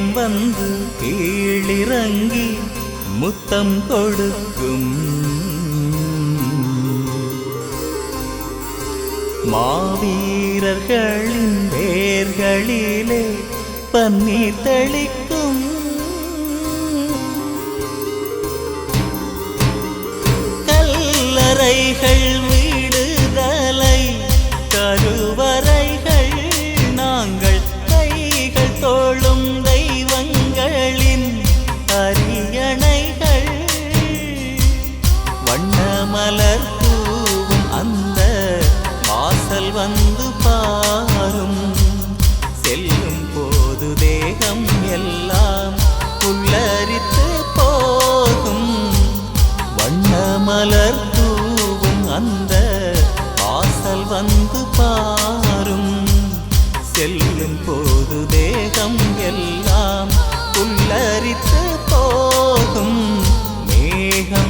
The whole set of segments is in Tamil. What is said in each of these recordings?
வந்து கீழிறங்கி முத்தம் கொடுக்கும். மாவீரர்களின் வேர்களிலே பன்னீர் தெளிக்கும். கல்லறைகள்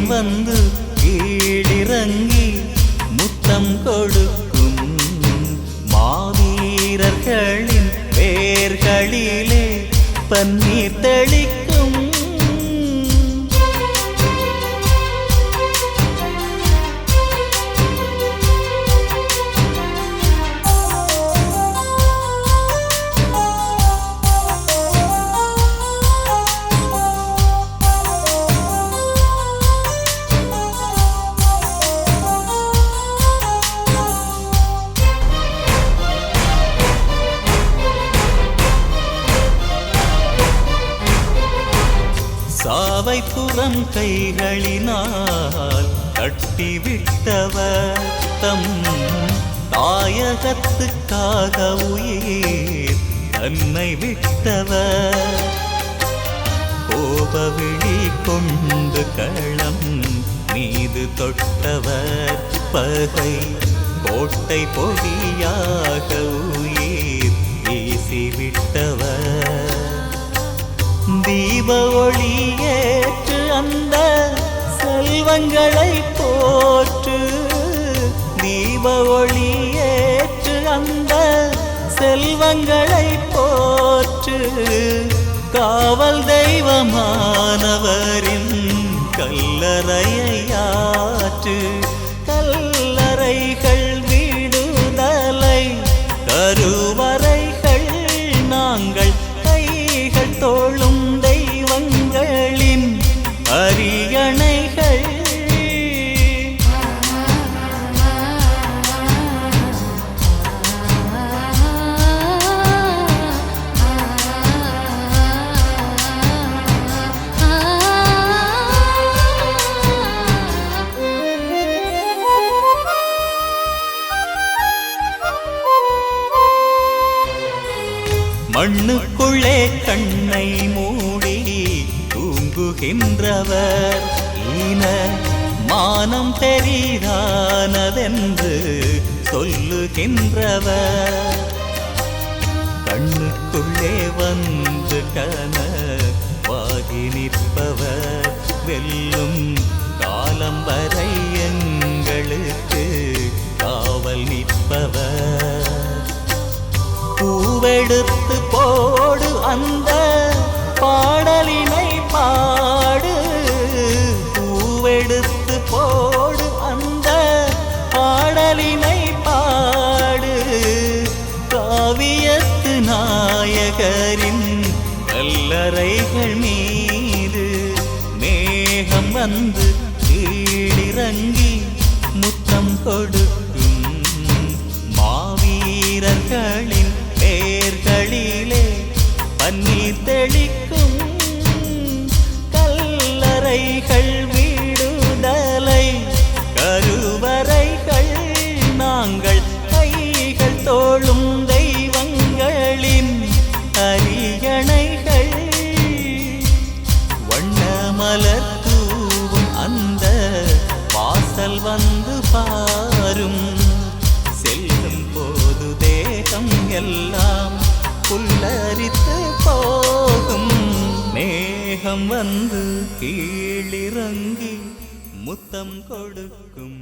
வந்து கீழிறங்கி முத்தம் கொடுக்கும் மாவீரர்களின் வேர்களிலே பன்னீர் தெளி அவை புறம் கைகளினால் கட்டிவிட்டவர் தம் தாயகத்துக்காக உயிர் தன்னை விட்டவர். கோபவிழி கொண்டு களம் மீது தொட்டவர். பகை கோட்டை பொடியாக உயிர் வீசிவிட்டவர். தீப ஒளி தெய்வங்களை போற்று தீப ஒளியேற்று அந்த செல்வங்களை போற்று. காவல் தெய்வமானவரின் மண்ணுக்குள்ளே கண்ணை மூடி தூங்குகின்றவர். ஈன மானம் பெரிதானதென்று சொல்லுகின்றவர். கண்ணுக்குள்ளே வந்து கனவாகி நிற்பவர். வெல்லும் காலம் வரை எங்களுக்கு காவல் நிற்பவர். பூவெடுத்து அந்த பாடலினை பாடு பூவெடுத்து போடு அந்த பாடலினை பாடு. காவியத்து நாயகரின் கல்லறைகள் மீது மேகம் வந்து கீழிறங்கி முத்தம் கொடு. கல்லறைகள் வீடுதலை கருவறைகள் நாங்கள் கைகள் தோளும் தெய்வங்களின் அரியணைகள் வண்ணமலர் தூவும் அந்த வாசல் வந்து பாரும் செல்லும் போது தேகம் எல்லாம் புல்லரித்து மேகம் வந்து கீழிறங்கி முத்தம் கொடுக்கும்.